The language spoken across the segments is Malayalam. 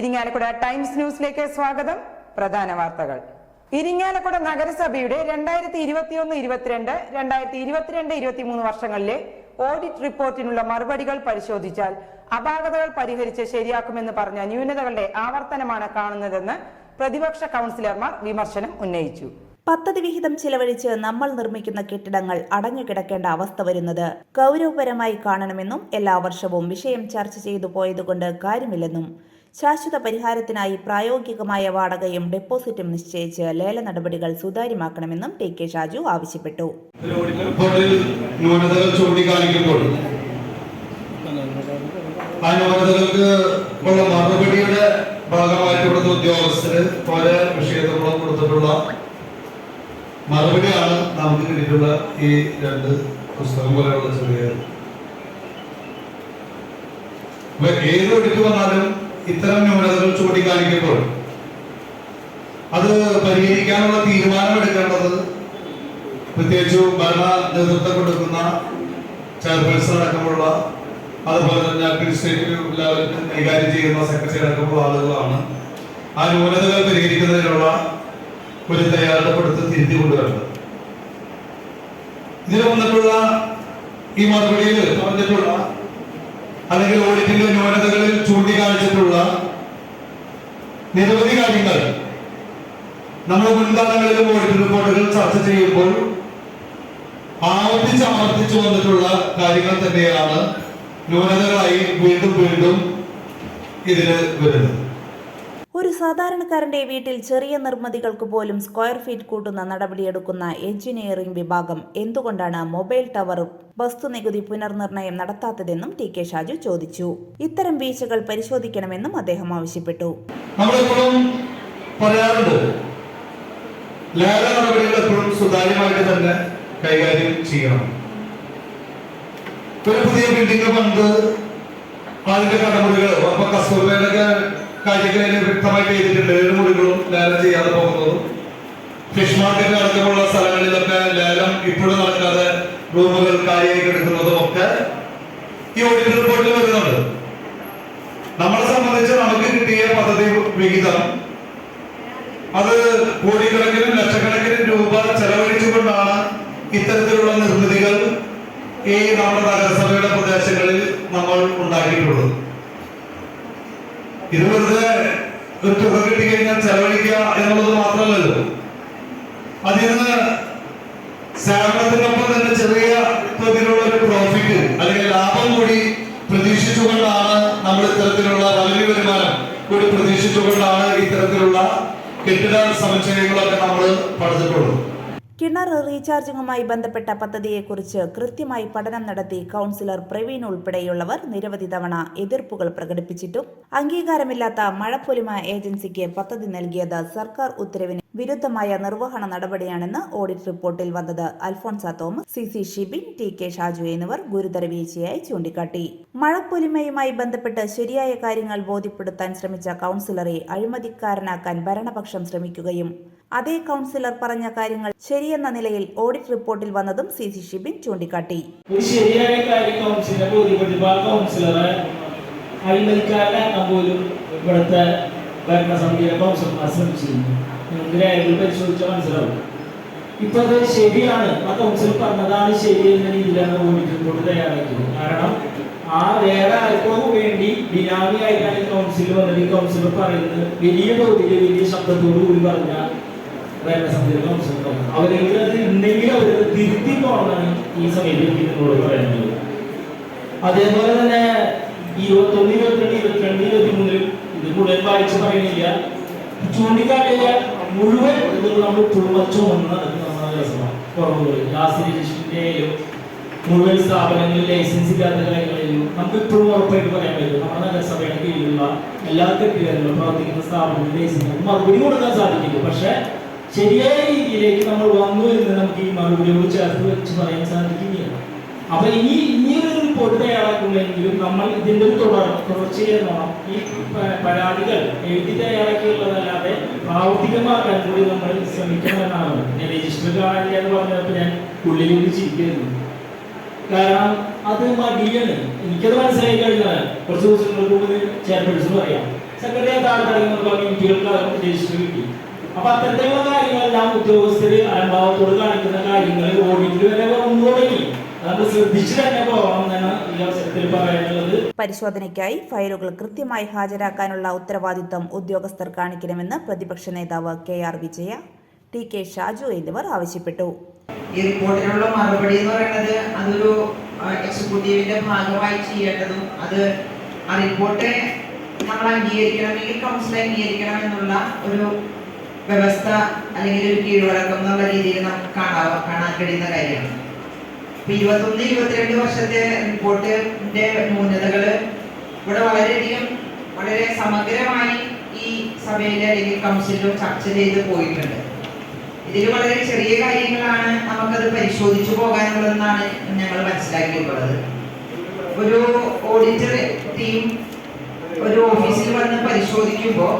ഇരിങ്ങാലക്കുട ടൈംസ് ന്യൂസിലേക്ക് സ്വാഗതം. പ്രധാന വാർത്തകൾ. ഇരിങ്ങാലക്കുട നഗരസഭയുടെ രണ്ടായിരത്തി ഇരുപത്തിയൊന്ന് ഇരുപത്തിരണ്ട് രണ്ടായിരത്തി ഇരുപത്തിരണ്ട് ഇരുപത്തിമൂന്ന് വർഷങ്ങളിലെ ഓഡിറ്റ് റിപ്പോർട്ടിനുള്ള മറുപടികൾ പരിശോധിച്ചാൽ അപാകതകൾ പരിഹരിച്ച് ശരിയാക്കുമെന്ന് പറഞ്ഞ ന്യൂനതകളുടെ ആവർത്തനമാണ് കാണുന്നതെന്ന് പ്രതിപക്ഷ കൗൺസിലർമാർ വിമർശനം ഉന്നയിച്ചു. പദ്ധതി വിഹിതം ചിലവഴിച്ച് നമ്മൾ നിർമ്മിക്കുന്ന കെട്ടിടങ്ങൾ അടഞ്ഞുകിടക്കേണ്ട അവസ്ഥ വരുന്നത് ഗൗരവപരമായി കാണണമെന്നും എല്ലാ വർഷവും വിഷയം ചർച്ച ചെയ്തു പോയതുകൊണ്ട് കാര്യമില്ലെന്നും ശാശ്വത പരിഹാരത്തിനായി പ്രായോഗികമായ വാടകയും ഡെപ്പോസിറ്റും നിശ്ചയിച്ച് ലേല നടപടികൾ സുതാര്യമാക്കണമെന്നും ടി കെ ഷാജു ആവശ്യപ്പെട്ടു. മറുപടിയാണ് നമുക്ക് കിട്ടിയിട്ടുള്ള ഈ രണ്ട് പുസ്തകം പോലെയുള്ള ചെറിയ ഏത് ഒഴുക്ക് വന്നാലും ഇത്തരം ന്യൂനതകൾ ചൂണ്ടിക്കാണിക്കുമ്പോൾ അത് പരിഹരിക്കാനുള്ള തീരുമാനം എടുക്കേണ്ടത് പ്രത്യേകിച്ച് ഭരണ നേതൃത്വം കൊടുക്കുന്ന ചെയർപേഴ്സൺ അടക്കമുള്ള അതുപോലെ തന്നെ അഡ്മിനിസ്ട്രേറ്റീവ് ലെവലിൽ കൈകാര്യം ചെയ്യുന്ന സെക്രട്ടറി അടക്കമുള്ള ആളുകളാണ് ആ ന്യൂനതകൾ പരിഹരിക്കുന്നതിനുള്ള ഒരു തയ്യാറെടുപ്പെടുത്ത് തിരുത്തി കൊണ്ടുവരുന്നത് ഇതിന് വന്നിട്ടുള്ള ഈ മറുപടിയിൽ പറഞ്ഞിട്ടുള്ള അല്ലെങ്കിൽ ഓഡിറ്റിന്റെ ന്യൂനതകളിൽ ചൂണ്ടിക്കാണിച്ചിട്ടുള്ള നിരവധി കാര്യങ്ങൾ. നമ്മൾ മുൻകാലങ്ങളിലും ഓഡിറ്റ് റിപ്പോർട്ടുകൾ ചർച്ച ചെയ്യുമ്പോൾ ആവർത്തിച്ച് ആവർത്തിച്ചു വന്നിട്ടുള്ള കാര്യങ്ങൾ തന്നെയാണ് ന്യൂനതകളായി വീണ്ടും വീണ്ടും ഇതിന് വരുന്നത്. ഒരു സാധാരണക്കാരന്റെ വീട്ടിൽ ചെറിയ നിർമ്മിതികൾക്ക് പോലും സ്ക്വയർ ഫീറ്റ് കൂട്ടുന്ന നടപടിയെടുക്കുന്ന എഞ്ചിനീയറിംഗ് വിഭാഗം എന്തുകൊണ്ടാണ് മൊബൈൽ ടവർ വസ്തുനികുതി പുനർനിർണയം നടത്താത്തതെന്നും ടി കെ ഷാജു ചോദിച്ചു. ഇത്തരം വീഴ്ചകൾ പരിശോധിക്കണമെന്നും അദ്ദേഹം ആവശ്യപ്പെട്ടു. പറയാറുണ്ട് തന്നെ കൈകാര്യം ചെയ്യണം. ഒരു പുതിയ ബിൽഡിംഗ് പണ്ട് അതിന്റെ കടമുറികൾ അപ്പൊ കസ്തൂർബയുടെ അതിന് വ്യക്തമായിട്ട് ചെയ്തിട്ടുണ്ട് ഏഴ് മുറികളും ലേലം ചെയ്യാതെ പോകുന്നതും. ഫിഷ് മാർക്കറ്റ് അടക്കമുള്ള സ്ഥലങ്ങളിലൊക്കെ ലേലം ഇപ്പോഴും നടക്കാതെ റൂമുകൾ കാര്യമായി എടുക്കുന്നതും ഒക്കെ ഈ ഓഡിറ്റ് റിപ്പോർട്ടിൽ വരുന്നുണ്ട്. നമ്മളെ സംബന്ധിച്ച് നമുക്ക് കിട്ടിയ പദ്ധതി വിഹിതം അത് കോടിക്കണക്കിന് ലക്ഷക്കണക്കിന് രൂപ ചെലവഴിച്ചുകൊണ്ടാണ് ഇത്തരത്തിലുള്ള നിർമ്മിതികൾ ഈ നമ്മുടെ നഗരസഭയുടെ പ്രദേശങ്ങളിൽ നമ്മൾ ഉണ്ടാക്കിയിട്ടുള്ളത്. ഇത് വെറുതെ ഒരു തുക കിട്ടിക്കഴിഞ്ഞാൽ ചെലവഴിക്കുക എന്നുള്ളത് മാത്രമല്ലല്ലോ അതിൽ സേവനത്തിനൊപ്പം തന്നെ ചെറിയ തോതിലുള്ള ഒരു പ്രോഫിറ്റ് അല്ലെങ്കിൽ ലാഭം കൂടി പ്രതീക്ഷിച്ചുകൊണ്ടാണ് നമ്മൾ ഇത്തരത്തിലുള്ള റവന്യൂ വരുമാനം കൂടി പ്രതീക്ഷിച്ചുകൊണ്ടാണ് ഇത്തരത്തിലുള്ള കെട്ടിട സമുച്ചയങ്ങളൊക്കെ നമ്മൾ പണിതിട്ടുള്ളത്. കിണർ റീചാർജിങ്ങുമായി ബന്ധപ്പെട്ട പദ്ധതിയെക്കുറിച്ച് കൃത്യമായി പഠനം നടത്തി കൗൺസിലർ പ്രവീൺ ഉൾപ്പെടെയുള്ളവർ നിരവധി തവണ എതിർപ്പുകൾ പ്രകടിപ്പിച്ചിട്ടും അംഗീകാരമില്ലാത്ത മഴപ്പൊലിമ ഏജൻസിക്ക് പദ്ധതി നൽകിയത് സർക്കാർ ഉത്തരവിന് വിരുദ്ധമായ നിർവഹണ നടപടിയാണെന്ന് ഓഡിറ്റ് റിപ്പോർട്ടിൽ വന്നത് Alphonsa Thomas C C Shibin T K Shaju എന്നിവർ ഗുരുതര വീഴ്ചയായി ചൂണ്ടിക്കാട്ടി. മഴപ്പൊലിമയുമായി ബന്ധപ്പെട്ട് ശരിയായ കാര്യങ്ങൾ ബോധ്യപ്പെടുത്താൻ ശ്രമിച്ച കൗൺസിലറെ അഴിമതിക്കാരനാക്കാൻ ഭരണപക്ഷം ശ്രമിക്കുകയും അതേ കൗൺസിലർ പറഞ്ഞ കാര്യങ്ങൾ ശരിയെന്ന നിലയിൽ ഓഡിറ്റ് റിപ്പോർട്ടിൽ വന്നതും സി സി ഷിബിൻ ചൂണ്ടിക്കാട്ടി. മനസ്സിലാവും. ഇപ്പൊ അത് ശരിയാണ്. ആ കൗൺസിൽ പറഞ്ഞതാണ് ശരി രീതിയിലാണ് ഓഡിറ്റ് റിപ്പോർട്ട് തയ്യാറാക്കിയത്. കാരണം ആ വേറെ വേണ്ടി ബിനാമി ആയിട്ടാണ് ഈ കൗൺസിൽ വന്നത്. ഈ കൗൺസിലർ പറയുന്നത് വലിയ തോതിൽ വലിയ ശബ്ദത്തോടു കൂടി പറഞ്ഞ ഭരണസമിതിയിലെ കൗൺസിലർ അവരെങ്കിലും ഉണ്ടെങ്കിൽ അവരത് തിരുത്തി പോകണമെന്നാണ് ഈ സമയത്ത് എനിക്ക് പറയുന്നത്. അതേപോലെ തന്നെ ഇരുപത്തൊന്ന് ഇരുപത്തിരണ്ട് ഇരുപത്തിരണ്ട് ഇരുപത്തിമൂന്നിൽ ഇത് മുഴുവൻ വായിച്ചു പറയുന്നില്ല. ചൂണ്ടിക്കാട്ടിയ മുഴുവൻ ഇത് നമ്മൾ തുറച്ചു വന്ന് നമ്മുടെ രസമാണ്. കുറവുകൾ ലാസ്റ്റ് മുഴുവൻ സ്ഥാപനങ്ങളിൽ ലൈസൻസ് ഇല്ലാത്ത കാര്യങ്ങളിലും നമുക്ക് ഇപ്പോഴും ഉറപ്പായിട്ട് പറയാൻ പറ്റും. നമ്മുടെ നഗരസഭയുടെ കീഴിലുള്ള എല്ലാ കെട്ടിടങ്ങളിലും പ്രവർത്തിക്കുന്ന സ്ഥാപനങ്ങളിൽ ലൈസൻസ് മറുപടി കൊടുക്കാൻ സാധിക്കില്ല. പക്ഷേ ശരിയായ രീതിയിലേക്ക് നമ്മൾ വന്നു എന്ന് നമുക്ക് ഈ മറുപടിയോട് ചേർത്ത് വെച്ച് പറയാൻ സാധിക്കുകയാണ്. അപ്പൊ ഇനി ഇനിയൊരു റിപ്പോർട്ട് തയ്യാറാക്കുമെങ്കിലും നമ്മൾ ഇതിന്റെ ഒരു തുടർ തുടർച്ചയെന്നോണം ഈ പരാതികൾ എഴുതി തയ്യാറാക്കിയുള്ളതല്ലാതെ പ്രാവർത്തികമാക്കാൻ കൂടി നമ്മൾ ശ്രമിക്കണമെന്നാണ്. ഞാൻ രജിസ്റ്റർ കാണില്ല എന്ന് പറഞ്ഞപ്പോൾ ഞാൻ ഉള്ളിൽ ചിരിക്കുന്നു. കാരണം അത് മടിയാണ് എനിക്കത് മനസ്സിലായി കഴിഞ്ഞാൽ കുറച്ച് ദിവസങ്ങൾക്ക് മുമ്പ് ചെയർപേഴ്സൺ പറയാം. സെക്രട്ടറി താഴെ കമ്മ്യൂണിറ്റികൾക്ക് രജിസ്റ്റർ കിട്ടി. അപ്പൊ അത്തരത്തിലുള്ള കാര്യങ്ങളെല്ലാം ഉദ്യോഗസ്ഥര് അലംഭാവത്തോട് കാണിക്കുന്ന കാര്യങ്ങൾ ഓഡിറ്റിൽ വരെ തുടങ്ങി. അത് ശ്രദ്ധിച്ചു തന്നെ പോകണം എന്നാണ് ഈ അവസരത്തിൽ പറയാനുള്ളത്. പരിശോധനയ്ക്കായി ഫയലുകൾ കൃത്യമായി ഹാജരാക്കാനുള്ള ഉത്തരവാദിത്തം ഉദ്യോഗസ്ഥർ കാണിക്കണമെന്ന് പ്രതിപക്ഷ നേതാവ് K R Vijaya T K Shaju എന്നിവർ ആവശ്യപ്പെട്ടു. ഈ റിപ്പോർട്ടിനുള്ള മറുപടി എന്ന് പറയുന്നത് അതൊരു എക്സിക്യൂട്ടീവിന്റെ ഭാഗമായി ചെയ്യേണ്ടതും അത് ആ റിപ്പോർട്ട് നമ്മൾ അംഗീകരിക്കണമെങ്കിൽ കൗൺസിൽ അംഗീകരിക്കണം എന്നുള്ള ഒരു വ്യവസ്ഥ അല്ലെങ്കിൽ ഒരു കീഴ്വഴക്കം എന്നുള്ള രീതിയിൽ നമുക്ക് കാണാൻ കാണാൻ കഴിയുന്ന കാര്യമാണ്. ഇപ്പൊ ഇരുപത്തൊന്ന് ഇരുപത്തിരണ്ട് വർഷത്തെ റിപ്പോർട്ടിന്റെ ന്യൂനതകൾ ഇവിടെ വളരെയധികം വളരെ സമഗ്രമായി ഈ സഭയിലെ അല്ലെങ്കിൽ കൗൺസിലും ചർച്ച ചെയ്ത് പോയിട്ടുണ്ട്. ഇതിൽ വളരെ ചെറിയ കാര്യങ്ങളാണ് നമുക്കത് പരിശോധിച്ചു പോകാനുള്ളതെന്നാണ് ഞങ്ങൾ മനസ്സിലാക്കിയിട്ടുള്ളത്. ഒരു ഓഡിറ്റർ ടീം ഒരു ഓഫീസിൽ വന്ന് പരിശോധിക്കുമ്പോൾ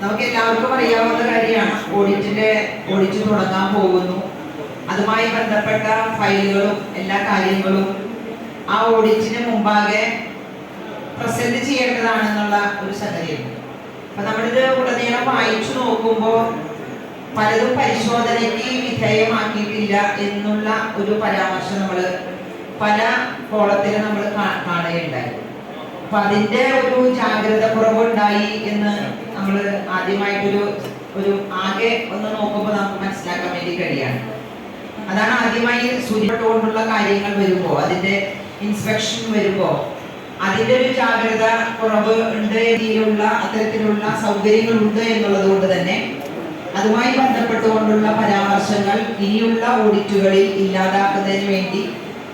നമുക്ക് എല്ലാവർക്കും അറിയാവുന്ന കാര്യമാണ്. ഓഡിറ്റിന്റെ ഓഡിറ്റ് തുടങ്ങാൻ പോകുന്നു. അതുമായി ബന്ധപ്പെട്ട ഫയലുകളും എല്ലാ കാര്യങ്ങളും ആ ഓഡിറ്റിന് മുമ്പാകെ പ്രസന്റ് ചെയ്യേണ്ടതാണെന്നുള്ള ഒരു സംഗതിയുണ്ട്. അപ്പൊ നമ്മളിത് ഉടനീളം വായിച്ചു നോക്കുമ്പോൾ പലതും പരിശോധനയ്ക്ക് വിധേയമാക്കിയിട്ടില്ല എന്നുള്ള ഒരു പരാമർശം നമ്മൾ പല കോളത്തിൽ നമ്മൾ കാണുകയുണ്ടായി. അപ്പൊ അതിന്റെ ഒരു ജാഗ്രത കുറവുണ്ടായി എന്ന് നമ്മൾ ആദ്യമായിട്ടൊരു ഒരു ആകെ ഒന്ന് നോക്കുമ്പോൾ നമുക്ക് മനസ്സിലാക്കാൻ വേണ്ടി കഴിയാണ്. അതാണ് ആദ്യമായി സൂര്യപ്പെട്ടുകൊണ്ടുള്ള കാര്യങ്ങൾ വരുമ്പോൾ അതിന്റെ ഇൻസ്പെക്ഷൻ വരുമ്പോൾ അതിന്റെ ഒരു ജാഗ്രത കുറവ് ഉണ്ട് രീതിയിലുള്ള അത്തരത്തിലുള്ള സൗകര്യങ്ങൾ ഉണ്ട് എന്നുള്ളത് കൊണ്ട് തന്നെ അതുമായി ബന്ധപ്പെട്ടുകൊണ്ടുള്ള പരാമർശങ്ങൾ ഇനിയുള്ള ഓഡിറ്റുകളിൽ ഇല്ലാതാക്കുന്നതിന് വേണ്ടി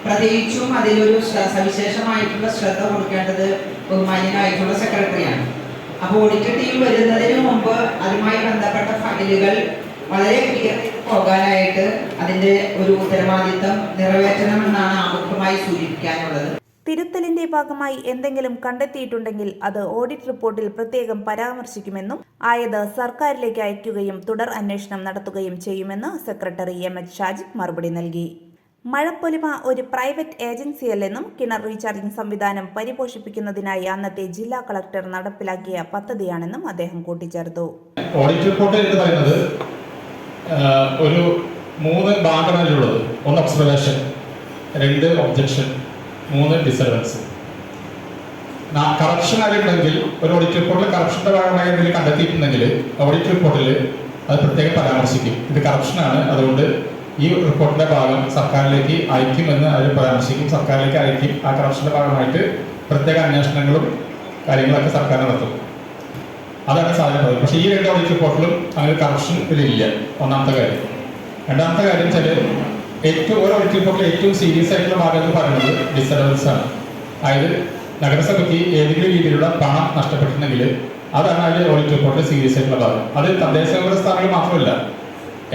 പ്രത്യേകിച്ചും അതിലൊരു സവിശേഷമായിട്ടുള്ള ശ്രദ്ധ കൊടുക്കേണ്ടത് ബഹുമാന്യനായിട്ടുള്ള സെക്രട്ടറിയാണ്. അപ്പോൾ ഓഡിറ്റ് ടീം വരുന്നതിന് മുമ്പ് അതുമായി ബന്ധപ്പെട്ട ഫയലുകൾ വളരെ ക്ലിയർ പോകാനായിട്ട് അതിന്റെ ഒരു ഉത്തരവാദിത്തം നിറവേറ്റണമെന്നാണ് ആമുഖമായി സൂചിപ്പിക്കാനുള്ളത്. തിരുത്തലിന്റെ ഭാഗമായി എന്തെങ്കിലും കണ്ടെത്തിയിട്ടുണ്ടെങ്കിൽ അത് ഓഡിറ്റ് റിപ്പോർട്ടിൽ പ്രത്യേകം പരാമർശിക്കുമെന്നും ആയത് സർക്കാരിലേക്ക് അയക്കുകയും തുടർ അന്വേഷണം നടത്തുകയും ചെയ്യുമെന്ന് സെക്രട്ടറി എം. എച്ച്. ഷാജിദ് മറുപടി നൽകി. മഴപ്പൊലിമ ഒരു പ്രൈവറ്റ് ഏജൻസിയല്ലെന്നും കിണർ റീചാർജിംഗ് സംവിധാനം പരിപോഷിപ്പിക്കുന്നതിനായി അന്നത്തെ ജില്ലാ കളക്ടർ നടപ്പിലാക്കിയ പദ്ധതിയാണെന്നും അദ്ദേഹം കൂട്ടിച്ചേർത്തു. ഓഡിറ്റ് റിപ്പോർട്ട് എന്ന് പറയുന്നത് ഒരു മൂന്ന് ഭാഗങ്ങളിലുള്ളത് ഒന്ന് ഒബ്സർവേഷൻ രണ്ട് ഒബ്ജക്ഷൻ മൂന്ന് ഡിസർവൻസ് കറപ്ഷൻ ആയിട്ടുണ്ടെങ്കിൽ ഒരു ഓഡിറ്റ് റിപ്പോർട്ടിൽ കറപ്ഷന്റെ ഭാഗമായി എന്തെങ്കിലും കണ്ടെത്തിയിട്ടുണ്ടെങ്കിൽ ഓഡിറ്റ് റിപ്പോർട്ടിൽ അത് പ്രത്യേകം പരാമർശിക്കും. ഇത് കറപ്ഷനാണ് അതുകൊണ്ട് ഈ റിപ്പോർട്ടിന്റെ ഭാഗം സർക്കാരിലേക്ക് അയക്കുമെന്ന് അവർ പരാമർശിക്കും. സർക്കാരിലേക്ക് അയക്കും ആ കറപ്ഷന്റെ ഭാഗമായിട്ട് പ്രത്യേക അന്വേഷണങ്ങളും കാര്യങ്ങളൊക്കെ സർക്കാർ നടത്തും. അതാണ് സാധനം പറയുന്നത് പക്ഷേ ഈ രണ്ട് ഓഡിറ്റ് റിപ്പോർട്ടിലും അങ്ങനെ കറപ്ഷൻ ഇതിലില്ല ഒന്നാമത്തെ കാര്യം. രണ്ടാമത്തെ കാര്യം വെച്ചാൽ ഏറ്റവും ഓരോ ഓഡിറ്റ് റിപ്പോർട്ടിൽ ഏറ്റവും സീരിയസ് ആയിട്ടുള്ള ഭാഗം എന്ന് പറയുന്നത് ഡിസ്റ്റർബൻസ് ആണ്. അതായത് നഗരസഭയ്ക്ക് ഏതെങ്കിലും രീതിയിലുള്ള പണം നഷ്ടപ്പെട്ടിട്ടുണ്ടെങ്കിൽ അതാണ് അതിൽ ഓഡിറ്റ് റിപ്പോർട്ടിൽ സീരിയസ് ആയിട്ടുള്ള ഭാഗം. അത് തദ്ദേശ സ്ഥാനങ്ങൾ മാത്രമല്ല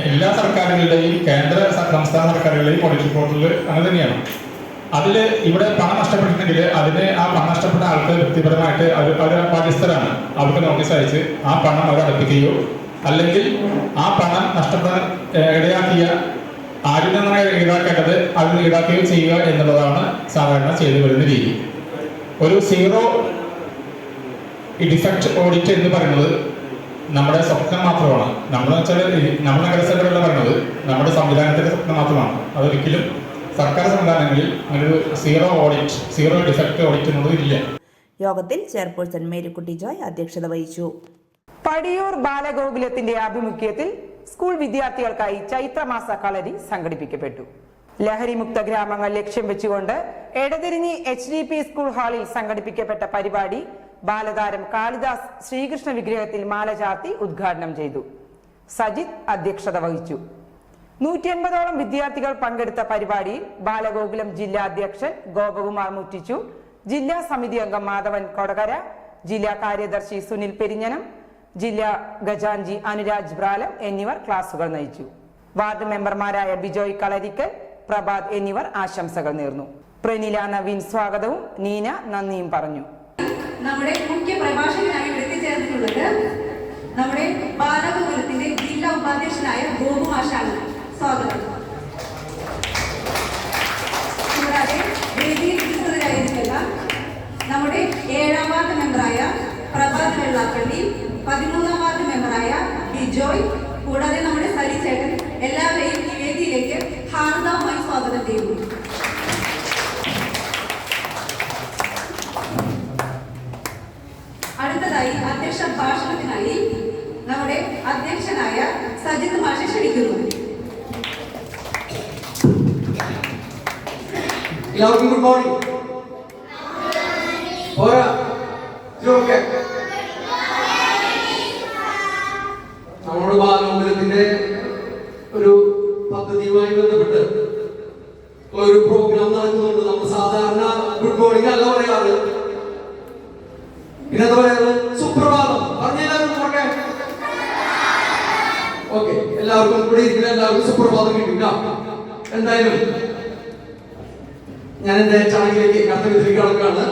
എല്ലാ സർക്കാരുകളുടെയും കേന്ദ്ര സംസ്ഥാന സർക്കാരുകളുടെയും പോളിസി റിപ്പോർട്ടിൽ അങ്ങനെ തന്നെയാണ്. അതിൽ ഇവിടെ പണം നഷ്ടപ്പെട്ടിട്ടുണ്ടെങ്കിൽ അതിന് ആ പണം നഷ്ടപ്പെട്ട ആൾക്ക് വ്യക്തിപരമായിട്ട് അവർ അവർ ബാധ്യസ്ഥരാണ്. അവർക്ക് നോട്ടീസ് അയച്ച് ആ പണം അവർ അടപ്പിക്കുകയോ അല്ലെങ്കിൽ ആ പണം നഷ്ടപ്പെടാൻ ഇടയാക്കിയ ആരിൽ ഈടാക്കേണ്ടത്? അതിൽ ഈടാക്കുകയോ ചെയ്യുക എന്നുള്ളതാണ് സാധാരണ ചെയ്തു വരുന്ന രീതി. ഒരു സീറോ ഡിഫക്റ്റ് ഓഡിറ്റ് എന്ന് പറയുന്നത് നമ്മുടെ സ്വപ്നം മാത്രമാണ്. നമ്മൾ വെച്ചാൽ നമ്മുടെ നഗരസഭയിലുള്ള പറയുന്നത് നമ്മുടെ സംവിധാനത്തിന്റെ സ്വപ്നം മാത്രമാണ്. അതൊരിക്കലും സർക്കാർ സംവിധാനങ്ങളിൽ അങ്ങനെ ഒരു zero audit zero defect audit എന്നുള്ളത് ഇല്ല. യോഗത്തിൽ ചെയർപേഴ്സൺ മേരിക്കുട്ടി ജോയ് അധ്യക്ഷത വഹിച്ചു. പടിയൂർ ബാലഗോകുലത്തിന്റെ ആഭിമുഖ്യത്തിൽ സ്കൂൾ വിദ്യാർത്ഥികൾക്കായി ചൈത്രമാസ കളരി സംഘടിപ്പിക്കപ്പെട്ടു. ലഹരിമുക്ത ഗ്രാമങ്ങൾ ലക്ഷ്യം വെച്ചുകൊണ്ട് Edathirinji H D P school ഹാളിൽ സംഘടിപ്പിക്കപ്പെട്ട പരിപാടി ബാലതാരം കാളിദാസ് ശ്രീകൃഷ്ണ വിഗ്രഹത്തിൽ മാല ചാർത്തി ഉദ്ഘാടനം ചെയ്തു. സജിത് അധ്യക്ഷത വഹിച്ചു. നൂറ്റി അൻപതോളം വിദ്യാർത്ഥികൾ പങ്കെടുത്ത പരിപാടിയിൽ ബാലഗോകുലം ജില്ലാ അധ്യക്ഷൻ ഗോപകുമാർ മുറ്റിച്ചു. ജില്ലാ സമിതി അംഗം മാധവൻ കൊടകര ജില്ലാ കാര്യദർശി സുനിൽ പെരിഞ്ഞനം ജില്ലാ ഖജാൻജി അനുരാജ് ബ്രാലം എന്നിവർ ക്ലാസുകൾ നയിച്ചു. വാർഡ് മെമ്പർമാരായ ബിജോയ് കളരിക്കൽ പ്രഭാത് എന്നിവർ ആശംസകൾ നേർന്നു. പ്രനില നവീൻ സ്വാഗതവും നീന നന്ദിയും പറഞ്ഞു. നമ്മുടെ മുഖ്യ പ്രഭാഷകനായി എത്തിച്ചേർന്നിട്ടുള്ളത് നമ്മുടെ ബാലഗോപുരത്തിന്റെ ജില്ലാ ഉപാധ്യക്ഷനായ ഗോപു മാഷാണ്. സ്വാഗതം. നമ്മുടെ ഏഴാം വാർഡ് മെമ്പറായ പ്രഭാത് വെള്ളാപ്പള്ളി പതിമൂന്നാം എല്ലാവർക്കും ഗുഡ് മോർണിംഗ് പോരാ. ഓക്കെ നമ്മുടെ ബാലമന്ദിരത്തിന്റെ ഒരു പദ്ധതിയുമായി ബന്ധപ്പെട്ട് ഒരു പ്രോഗ്രാം നടക്കുന്നുണ്ട് നമ്മൾ സാധാരണ ഗുഡ് മോർണിംഗ് അല്ല പറയാറ് പിന്നെ എന്താ പറയാറ് സുപ്രഭാതം പറഞ്ഞെല്ലാവരും ഓക്കെ ഓക്കെ എല്ലാവർക്കും ഇവിടെ ഇരിക്കുന്ന എല്ലാവർക്കും സുപ്രഭാതം കിട്ടില്ല എന്തായാലും ഞാൻ എന്റെ ചടങ്ങിലേക്ക് കർത്തവ്യത്തിലേക്ക് കടക്കുകയാണ്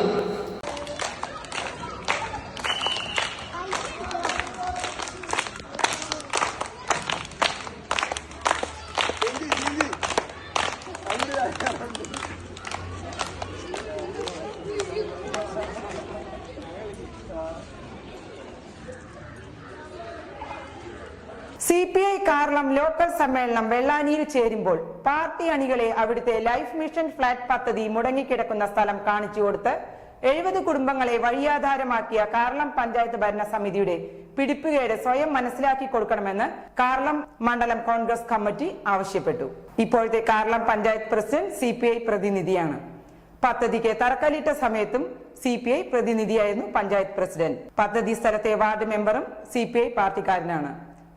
C P I Karlam local സമ്മേളനം വെള്ളാനിയിൽ ചേരുമ്പോൾ പാർട്ടി അണികളെ അവിടുത്തെ ലൈഫ് മിഷൻ ഫ്ലാറ്റ് പദ്ധതി മുടങ്ങിക്കിടക്കുന്ന സ്ഥലം കാണിച്ചു കൊടുത്ത് എഴുപത് കുടുംബങ്ങളെ വഴിയാധാരമാക്കിയ കാർളം പഞ്ചായത്ത് ഭരണ സമിതിയുടെ പിടിപ്പുകേട് സ്വയം മനസ്സിലാക്കി കൊടുക്കണമെന്ന് കാർളം മണ്ഡലം കോൺഗ്രസ് കമ്മിറ്റി ആവശ്യപ്പെട്ടു. ഇപ്പോഴത്തെ കാർളം പഞ്ചായത്ത് പ്രസിഡന്റ് സി പ്രതിനിധിയാണ്. പദ്ധതിക്ക് തറക്കല്ലിട്ട സമയത്തും സി പി ഐ പ്രതിനിധിയായിരുന്നു പഞ്ചായത്ത് പ്രസിഡന്റ്. പദ്ധതി സ്ഥലത്തെ വാർഡ് മെമ്പറും സി പി ഐ പാർട്ടിക്കാരനാണ്.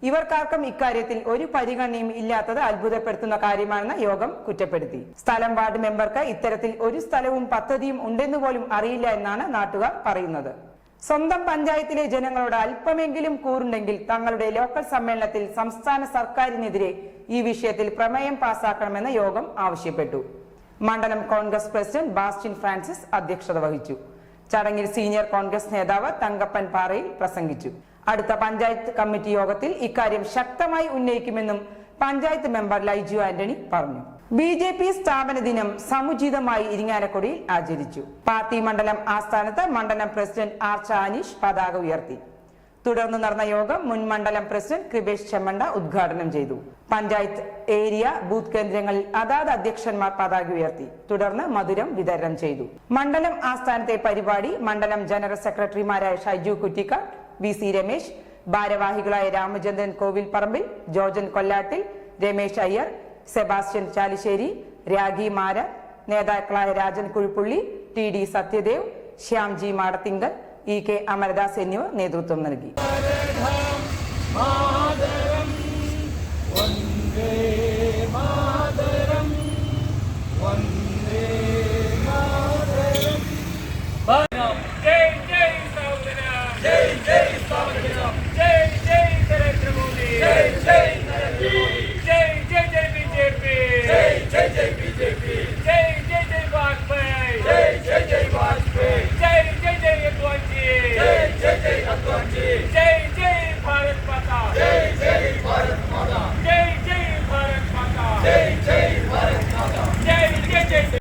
ഇവർക്കാർക്കും ഇക്കാര്യത്തിൽ ഒരു പരിഗണനയും ഇല്ലാത്തത് അത്ഭുതപ്പെടുത്തുന്ന കാര്യമാണെന്ന് യോഗം കുറ്റപ്പെടുത്തി. സ്ഥലം വാർഡ് മെമ്പർക്ക് ഇത്തരത്തിൽ ഒരു സ്ഥലവും പദ്ധതിയും ഉണ്ടെന്ന് പോലും അറിയില്ല എന്നാണ് നാട്ടുകാർ പറയുന്നത്. സ്വന്തം പഞ്ചായത്തിലെ ജനങ്ങളോട് അല്പമെങ്കിലും കൂറുണ്ടെങ്കിൽ തങ്ങളുടെ ലോക്കൽ സമ്മേളനത്തിൽ സംസ്ഥാന സർക്കാരിനെതിരെ ഈ വിഷയത്തിൽ പ്രമേയം പാസാക്കണമെന്ന് യോഗം ആവശ്യപ്പെട്ടു. മണ്ഡലം കോൺഗ്രസ് പ്രസിഡന്റ് ബാസ്റ്റിൻ ഫ്രാൻസിസ് അധ്യക്ഷത വഹിച്ചു. ചടങ്ങിൽ സീനിയർ കോൺഗ്രസ് നേതാവ് തങ്കപ്പൻ പാറയിൽ പ്രസംഗിച്ചു. അടുത്ത പഞ്ചായത്ത് കമ്മിറ്റി യോഗത്തിൽ ഇക്കാര്യം ശക്തമായി ഉന്നയിക്കുമെന്നും പഞ്ചായത്ത് മെമ്പർ ലൈജു ആന്റണി പറഞ്ഞു. ബി ജെ പി സ്ഥാപന ദിനം സമുചിതമായി ഇരിങ്ങാലക്കുടിയിൽ ആചരിച്ചു. പാർട്ടി മണ്ഡലം ആസ്ഥാനത്ത് മണ്ഡലം പ്രസിഡന്റ് ആർച്ച അനീഷ് പതാക ഉയർത്തി. തുടർന്ന് നടന്ന യോഗം മുൻ മണ്ഡലം പ്രസിഡന്റ് കൃപേഷ് ചെമ്മണ്ട ഉദ്ഘാടനം ചെയ്തു. പഞ്ചായത്ത് ഏരിയ ബൂത്ത് കേന്ദ്രങ്ങളിൽ അതാത് അധ്യക്ഷന്മാർ പതാക ഉയർത്തി. തുടർന്ന് മധുരം വിതരണം ചെയ്തു. മണ്ഡലം ആസ്ഥാനത്തെ പരിപാടി മണ്ഡലം ജനറൽ സെക്രട്ടറിമാരായ ഷൈജു കുറ്റിക്കാട് വി സി രമേശ് ഭാരവാഹികളായ രാമചന്ദ്രൻ കോവിൽ പറമ്പിൽ ജോർജൻ കൊല്ലാട്ടിൽ രമേശ് അയ്യർ സെബാസ്റ്റ്യൻ ചാലിശ്ശേരി രാഗി മാര നേതാക്കളായ Rajan Kuzhippully T D Sathyadev Shyamji Madathinkal E K Amaradas എന്നിവർ നേതൃത്വം നൽകി ജയ് ജയ് സാവധാനം ജയ് ജയ് സാവധാനം ജയ് ജയ് നരേന്ദ്ര മോദി ജയ് ജയ് നരേന്ദ്ര മോദി ജയ് ജയ് ജയ് ബിജെപി ജയ് ജയ് ജയ് ബിജെപി ജയ് ജയ് ജയ് വാജ്പേയി ജയ് ജയ് ജയ് വാജ്പേയി ജയ് ജയ് ജയ് അദ്വാനി ജയ് ജയ് ജയ് അദ്വാനി ജയ് ജയ് ഭാരത് മാതാ ജയ് ജയ് ഭാരത് മാതാ ജയ് ജയ് ഭാരത് മാതാ ജയ് ജയ് ഭാരത് മാതാ ജയ് ജയ് ജയ്